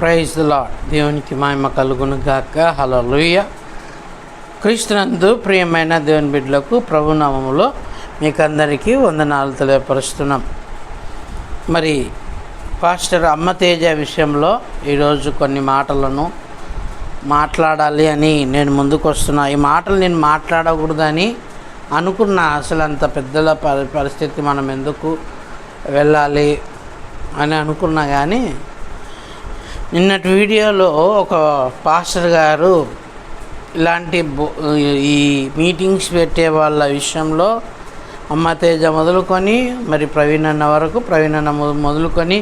Praise lord దేవునికి మహిమ కలుగును గాక. లూయ క్రీస్తునందు ప్రియమైన దేవుని బిడ్డలకు ప్రభునామములో మీకు అందరికీ వందనాలు తెలియపరుస్తున్నాం. మరి పాస్టర్ అమ్మ తేజ విషయంలో ఈరోజు కొన్ని మాటలను మాట్లాడాలి అని నేను ముందుకు వస్తున్నా ఈ మాటలు నేను మాట్లాడకూడదని అనుకున్న అసలు అంత పెద్దల పరి- పరిస్థితి మనం ఎందుకు వెళ్ళాలి అని అనుకున్నా కానీ నిన్నటి వీడియోలో ఒక పాస్టర్ గారు ఇలాంటి బో- ఈ మీటింగ్స్ పెట్టే వాళ్ళ విషయంలో అమ్మ తేజ మొదలుకొని మరి ప్రవీణ్ అన్న వరకు ప్రవీణ్ అన్న మొదలుకొని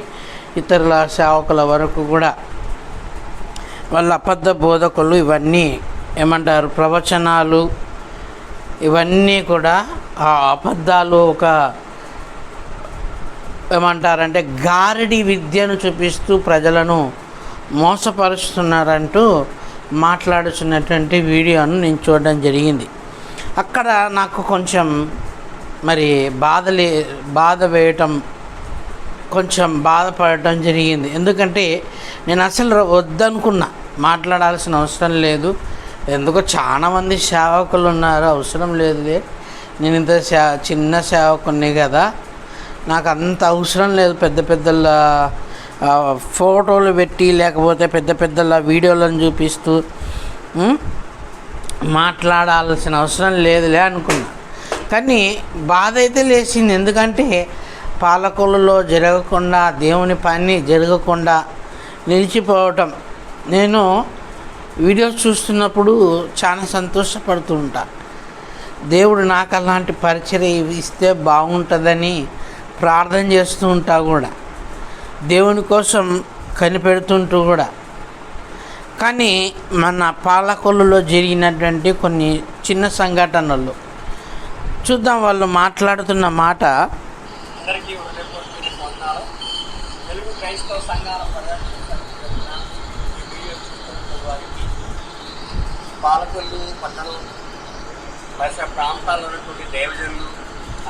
ఇతరుల సేవకుల వరకు కూడా వాళ్ళ అబద్ధ బోధకులు ఇవన్నీ ఏమంటారు ప్రవచనాలు ఇవన్నీ కూడా ఆ అబద్ధాలు ఒక ఏమంటారంటే గారడి విద్యను చూపిస్తూ ప్రజలను మోసపరుస్తున్నారంటూ మాట్లాడుతున్నటువంటి వీడియోను నేను చూడడం జరిగింది. అక్కడ నాకు కొంచెం మరి బాధలే బాధ వేయటం కొంచెం బాధపడటం జరిగింది. ఎందుకంటే నేను అసలు వద్దనుకున్నా. మాట్లాడాల్సిన అవసరం లేదు. ఎందుకో చాలామంది సేవకులు ఉన్నారు. అవసరం లేదులే. నేను ఇంత చిన్న సేవకుని కదా. నాకు అంత అవసరం లేదు. పెద్ద పెద్దల ఫోటోలు పెట్టి లేకపోతే పెద్ద పెద్దల వీడియోలను చూపిస్తూ మాట్లాడాల్సిన అవసరం లేదులే అనుకున్నా. కానీ బాధ అయితే లేచింది. ఎందుకంటే పాలకొల్లులో జరగకుండా దేవుని పని జరగకుండా నిలిచిపోవటం. నేను వీడియోస్ చూస్తున్నప్పుడు చాలా సంతోషపడుతూ ఉంటా. దేవుడు నాకు అలాంటి పరిచయం ఇస్తే బాగుంటుందని ప్రార్థన చేస్తూ ఉంటా కూడా. దేవుని కోసం కనిపెడుతుంటూ కూడా. కానీ మన పాలకొల్లులో జరిగినటువంటి కొన్ని చిన్న సంఘటనలు. చూద్దాం వాళ్ళు మాట్లాడుతున్న మాట. అందరికీ తెలుగు క్రైస్తవ సంఘాల పాలకొల్లు పట్టణం పరిసర ప్రాంతాల్లో ఉన్నటువంటి దేవజనులు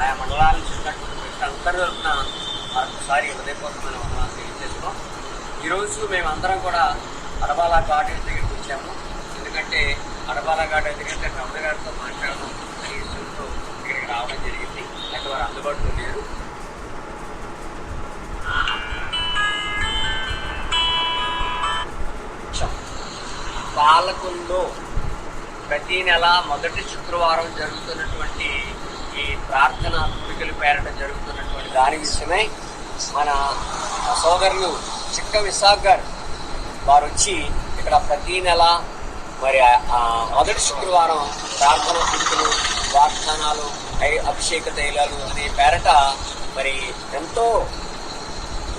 ఆయా మండలాల నుంచి ఉన్నటువంటి అందరి తరఫున మరొకసారి హృదయపూర్వకమైన వందనాలు తెలియజేస్తున్నాం ఈరోజు మేమందరం కూడా అడబాల ఘాట్ దగ్గరికి వచ్చాము. ఎందుకంటే అడబాల ఘాట్ ఎందుకంటే కమల గారితో మాట్లాడడం అనే ఇక్కడికి రావడం జరిగింది. అయితే వారు అందుబాటులో లేరు. పాలకుల్లో ప్రతి నెల మొదటి శుక్రవారం జరుగుతున్నటువంటి ప్రార్థన కుడికలు పేరట జరుగుతున్నటువంటి దాని విషయమై మన సోదరులు చిక్క విశాఖ్ గారు వారు వచ్చి ఇక్కడ ప్రతి నెల మరి మొదటి శుక్రవారం ప్రార్థన కోరికలు వాగ్దానాలు అభిషేక తైలాలు అనే పేరట మరి ఎంతో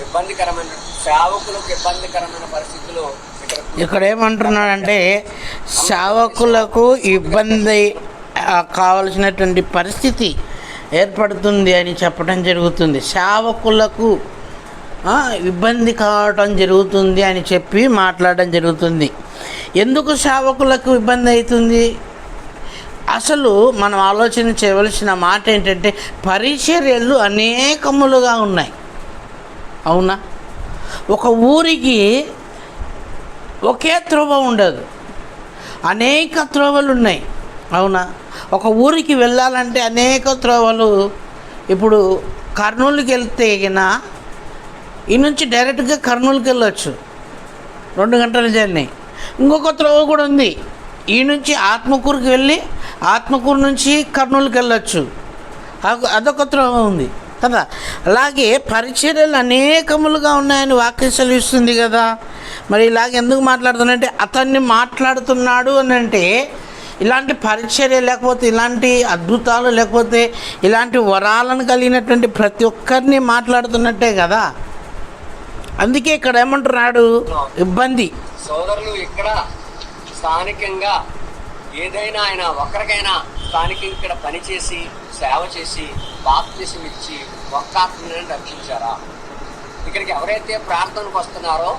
ఇబ్బందికరమైన సేవకులకు ఇబ్బందికరమైన పరిస్థితుల్లో ఇక్కడ ఏమంటున్నాడంటే సేవకులకు ఇబ్బంది కావలసినటువంటి పరిస్థితి ఏర్పడుతుంది అని చెప్పడం జరుగుతుంది. సేవకులకు ఇబ్బంది కావటం జరుగుతుంది అని చెప్పి మాట్లాడడం జరుగుతుంది. ఎందుకు సేవకులకు ఇబ్బంది అవుతుంది? అసలు మనం ఆలోచన చేయవలసిన మాట ఏంటంటే పరిచర్యలు అనేకములుగా ఉన్నాయి. అవునా? ఒక ఊరికి ఒకే త్రోవ ఉండదు. అనేక త్రోవలు ఉన్నాయి. అవునా? ఒక ఊరికి వెళ్ళాలంటే అనేక త్రోవలు. ఇప్పుడు కర్నూలుకి వెళ్తే ఈ నుంచి డైరెక్ట్గా కర్నూలుకి వెళ్ళొచ్చు. రెండు గంటల జర్నీ. ఇంకొక త్రోవ కూడా ఉంది. ఈ నుంచి ఆత్మకూరుకి వెళ్ళి ఆత్మకూరు నుంచి కర్నూలుకి వెళ్ళొచ్చు. అదొక- త్రోవ ఉంది. కదా? అలాగే పరిచర్యలు అనేకములుగా ఉన్నాయని వాక్యం సెలవిస్తుంది కదా. మరి ఇలాగ ఎందుకు మాట్లాడుతున్నాడంటే అతన్ని మాట్లాడుతున్నాడు అని అంటే ఇలాంటి పరిచర్య లేకపోతే ఇలాంటి అద్భుతాలు లేకపోతే ఇలాంటి వరాలను కలిగినటువంటి ప్రతి ఒక్కరిని మాట్లాడుతున్నట్టే కదా. అందుకే ఇక్కడ ఏమంటున్నాడు? ఇబ్బంది. సోదరులు ఇక్కడ స్థానికంగా ఏదైనా ఆయన ఒకరికైనా స్థానికంగా ఇక్కడ పనిచేసి సేవ చేసి బాప్తిసం ఇచ్చి ఒక్క ఆత్మని రక్షించారా? ఇక్కడికి ఎవరైతే ప్రార్థనకు వస్తున్నారో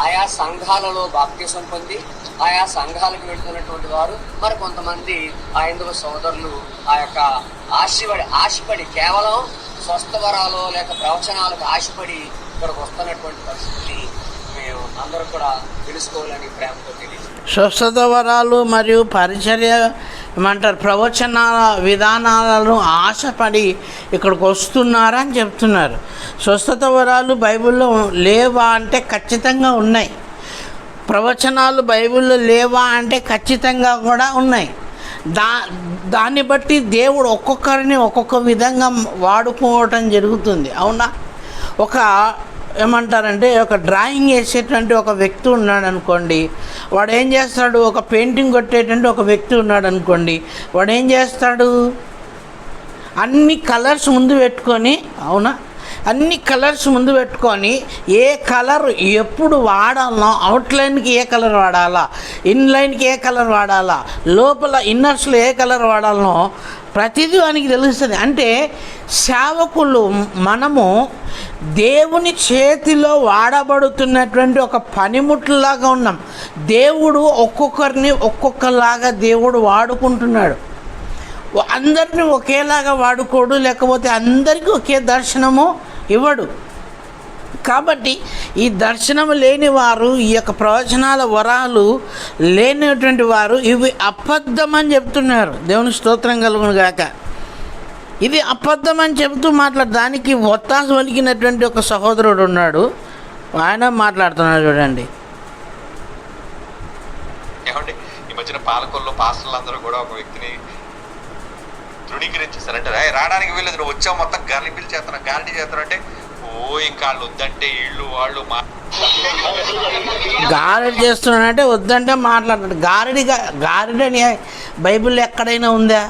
ఆయా సంఘాలలో బాప్తీసం పొంది ఆయా సంఘాలకు వెళ్తున్నటువంటి వారు మరి కొంతమంది ఆ ఎందుకు సోదరులు ఆ యొక్క ఆశపడి ఆశపడి కేవలం స్వస్థ వరాలు లేక ప్రవచనాలకు ఆశపడి ఇక్కడికి వస్తున్నటువంటి పరిస్థితి మేము అందరూ కూడా తెలుసుకోవాలని ప్రేమతో తెలియదు స్వస్థత వరాలు మరియు పరిచర్య ఏమంటారు ప్రవచనాల విధానాలను ఆశపడి ఇక్కడికి వస్తున్నారని చెప్తున్నారు. స్వస్థత వరాలు బైబిల్లో లేవా అంటే ఖచ్చితంగా ఉన్నాయి. ప్రవచనాలు బైబిల్లో లేవా అంటే ఖచ్చితంగా కూడా ఉన్నాయి. దా దాన్ని బట్టి దేవుడు ఒక్కొక్కరిని ఒక్కొక్క విధంగా వాడుకోవటం జరుగుతుంది. అవునా? ఒక ఏమంటారంటే ఒక డ్రాయింగ్ వేసేటువంటి ఒక వ్యక్తి ఉన్నాడు అనుకోండి వాడు ఏం చేస్తాడు? ఒక పెయింటింగ్ కొట్టేటువంటి ఒక వ్యక్తి ఉన్నాడు అనుకోండి వాడు ఏం చేస్తాడు? అన్ని కలర్స్ ముందు పెట్టుకొని అవునా? అన్ని కలర్స్ ముందు పెట్టుకొని ఏ కలర్ ఎప్పుడు వాడాలనో అవుట్లైన్కి ఏ కలర్ వాడాలా? ఇన్లైన్కి ఏ కలర్ వాడాలా? లోపల ఇన్నర్స్లో ఏ కలర్ వాడాలనో ప్రతిదీ వానికి తెలుస్తుంది. అంటే సేవకులు మనము దేవుని చేతిలో వాడబడుతున్నటువంటి ఒక పనిముట్లులాగా ఉన్నాం. దేవుడు ఒక్కొక్కరిని ఒక్కొక్కలాగా దేవుడు వాడుకుంటున్నాడు. అందరిని ఒకేలాగా వాడుకోడు లేకపోతే అందరికీ ఒకే దర్శనము ఇవ్వడు. కాబట్టి ఈ దర్శనం లేని వారు ఈ యొక్క ప్రవచనాల వరాలు లేనటువంటి వారు ఇవి అబద్ధమని చెప్తున్నారు. దేవుని స్తోత్రం కలుగును గాక. ఇది అబద్ధమని చెబుతూ మాట్లాడు దానికి ఒత్తాస వలికినటువంటి ఒక సహోదరుడు ఉన్నాడు. ఆయన మాట్లాడుతున్నాడు చూడండి. ఈ మధ్యన పాలకొల్లో పాస్టర్లు కూడా ఒక వ్యక్తిని తృణీకరించేస్తారంటే రావడానికి వీళ్ళు నువ్వు వచ్చావు మొత్తం గాలి బిల్ చేస్తున్నా గాలి చేస్తున్నా అంటే ఓ ఇంకా వాళ్ళు వద్దంటే ఇళ్ళు వాళ్ళు మా గారెడి చేస్తున్నాడంటే వద్దంటే మాట్లాడతాడు గారెడి గారెడి అని ఎక్కడైనా ఉందా?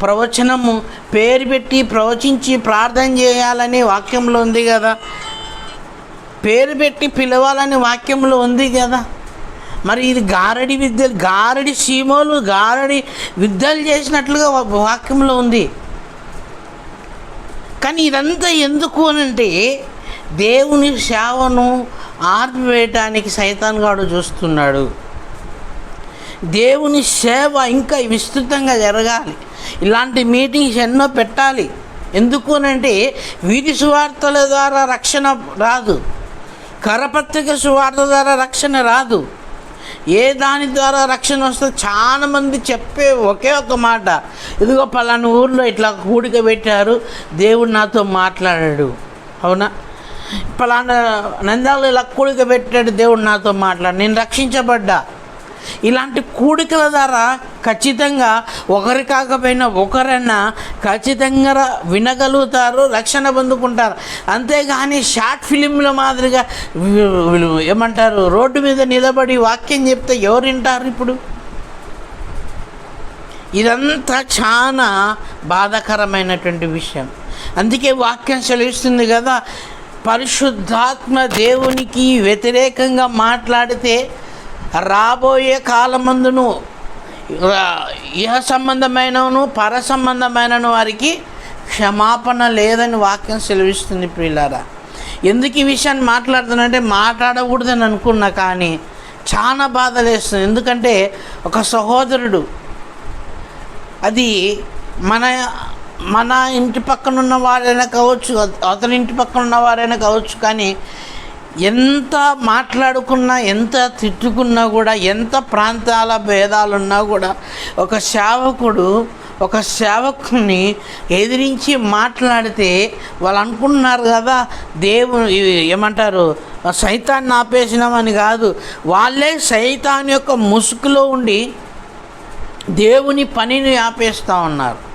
ప్రవచనము పేరు పెట్టి ప్రవచించి ప్రార్థన చేయాలని వాక్యంలో ఉంది కదా. పేరు పెట్టి పిలవాలని వాక్యంలో ఉంది కదా. మరి ఇది గారడి విద్యలు గారడి సీమోలు గారడి విద్యలు చేసినట్లుగా వాక్యంలో ఉంది. కానీ ఇదంతా ఎందుకు అనంటే దేవుని సేవను ఆర్పివేయటానికి సైతాన్గాడు చూస్తున్నాడు. దేవుని సేవ ఇంకా విస్తృతంగా జరగాలి. ఇలాంటి మీటింగ్స్ ఎన్నో పెట్టాలి. ఎందుకు అంటే వీధి సువార్తల ద్వారా రక్షణ రాదు. కరపత్రిక సువార్త ద్వారా రక్షణ రాదు. ఏ దాని ద్వారా రక్షణ వస్తే చాలామంది చెప్పే ఒకే ఒక మాట. ఇదిగో పలానా ఊర్లో ఇట్లా కూడిక పెట్టారు. దేవుడు నాతో మాట్లాడాడు. అవునా? పలానా నందాలు ఇలా కూడిక పెట్టాడు దేవుడు నాతో మాట్లాడు. నేను రక్షించబడ్డా. ఇలాంటి కూడికల ద్వారా ఖచ్చితంగా ఒకరి కాకపోయినా ఒకరన్నా ఖచ్చితంగా వినగలుగుతారు రక్షణ పొందుకుంటారు. అంతేగాని షార్ట్ ఫిలింల మాదిరిగా ఏమంటారు రోడ్డు మీద నిలబడి వాక్యం చెప్తే ఎవరు వింటారు ఇప్పుడు? ఇదంతా చాలా బాధాకరమైనటువంటి విషయం. అందుకే వాక్యం సెలవిస్తుంది కదా పరిశుద్ధాత్మ దేవునికి వ్యతిరేకంగా మాట్లాడితే రాబోయే కాలమందును ఇహ సంబంధమైనను పర సంబంధమైనను వారికి క్షమాపణ లేదని వాక్యం సెలవిస్తుంది ప్రియులారా. ఎందుకు ఈ విషయాన్ని మాట్లాడుతున్నానంటే మాట్లాడకూడదని అనుకున్నా కానీ చాలా బాధలేస్తుంది. ఎందుకంటే ఒక సహోదరుడు అది మన మన ఇంటి పక్కన ఉన్న వారైనా కావచ్చు అతని ఇంటి పక్కన ఉన్న వారైనా కావచ్చు కానీ ఎంత మాట్లాడుకున్నా ఎంత తిట్టుకున్నా కూడా ఎంత ప్రాంతాల భేదాలున్నా కూడా ఒక సేవకుడు ఒక సేవకుని ఎదిరించి మాట్లాడితే వాళ్ళు అనుకుంటున్నారు కదా దేవుడు ఏమంటారు సైతాన్ని ఆపేసినామని కాదు వాళ్ళే సైతాన్ యొక్క ముసుగులో ఉండి దేవుని పనిని ఆపేస్తూ ఉన్నారు.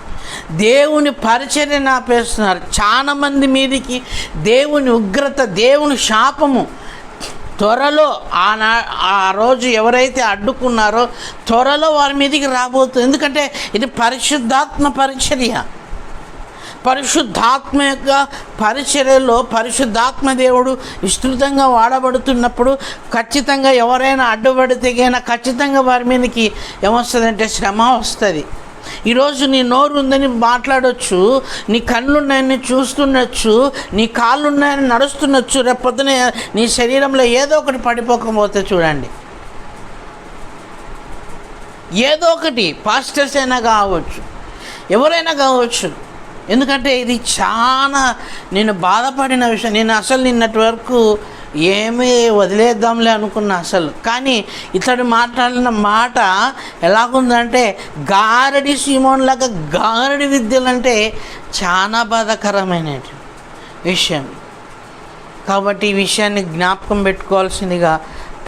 దేవుని పరిచర్యను ఆపేస్తున్నారు చాలామంది మీదికి దేవుని ఉగ్రత దేవుని శాపము త్వరలో ఆనా ఆ రోజు ఎవరైతే అడ్డుకున్నారో త్వరలో వారి మీదికి రాబోతుంది. ఎందుకంటే ఇది పరిశుద్ధాత్మ పరిచర్య. పరిశుద్ధాత్మ యొక్క పరిచర్యలో పరిశుద్ధాత్మ దేవుడు విస్తృతంగా వాడబడుతున్నప్పుడు ఖచ్చితంగా ఎవరైనా అడ్డుపడితే ఖచ్చితంగా వారి మీదకి ఏమొస్తుందంటే శ్రమ వస్తుంది. ఈరోజు నీ నోరు ఉందని మాట్లాడవచ్చు నీ కళ్ళు ఉన్నాయని చూస్తుండొచ్చు నీ కాళ్ళున్నాయని నడుస్తుండొచ్చు రేపు నీ శరీరంలో ఏదో ఒకటి పడిపోకపోతే చూడండి. ఏదో ఒకటి పాస్టర్స్ అయినా కావచ్చు ఎవరైనా కావచ్చు. ఎందుకంటే ఇది చాలా నేను బాధపడిన విషయం నేను అసలు నిన్నటి వరకు ఏమీ వదిలేద్దాంలే అనుకున్నా అసలు. కానీ ఇతడు మాట్లాడిన మాట ఎలాగుందంటే గారడి సీమోన్లాగా గారడి విద్యలు అంటే చాలా బాధాకరమైన విషయం. కాబట్టి ఈ విషయాన్ని జ్ఞాపకం పెట్టుకోవాల్సిందిగా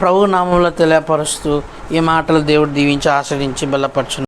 ప్రభు నామంలో తెలియపరుస్తూ ఈ మాటలు దేవుడు దీవించి ఆశ్రయించి బలపరచు